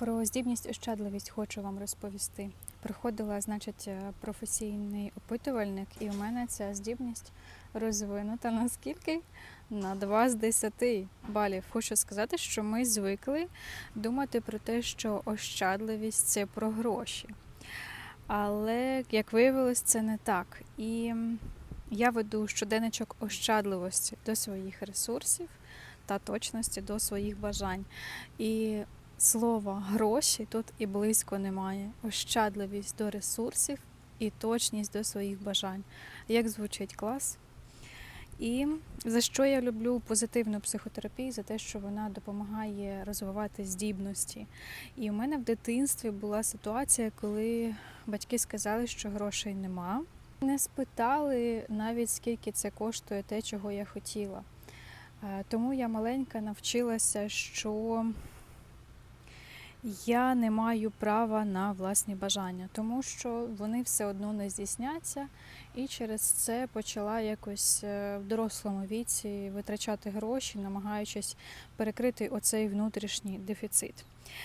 Про здібність ощадливість хочу вам розповісти. Приходила, значить, е, професійний опитувальник, і у мене ця здібність розвинута наскільки? На 2 з 10 балів. Хочу сказати, що ми звикли думати про те, що ощадливість це про гроші. Але, як виявилось, це не так. І я веду щоденничок ощадливості до своїх ресурсів та точності до своїх бажань. І слова гроші тут і близько немає. Ощадливість до ресурсів і точність до своїх бажань. Як звучить клас? І за що я люблю позитивну психотерапію, за те, що вона допомагає розвивати здібності. І у мене в дитинстві була ситуація, коли батьки сказали, що грошей нема. Не спитали навіть скільки це коштує те, чого я хотіла. Е, Тому я маленька навчилася, що я не маю права на власні бажання, тому що вони все одно не здійсняться, і через це почала якось е, в дорослому віці витрачати гроші, намагаючись перекрити оцей внутрішній дефіцит.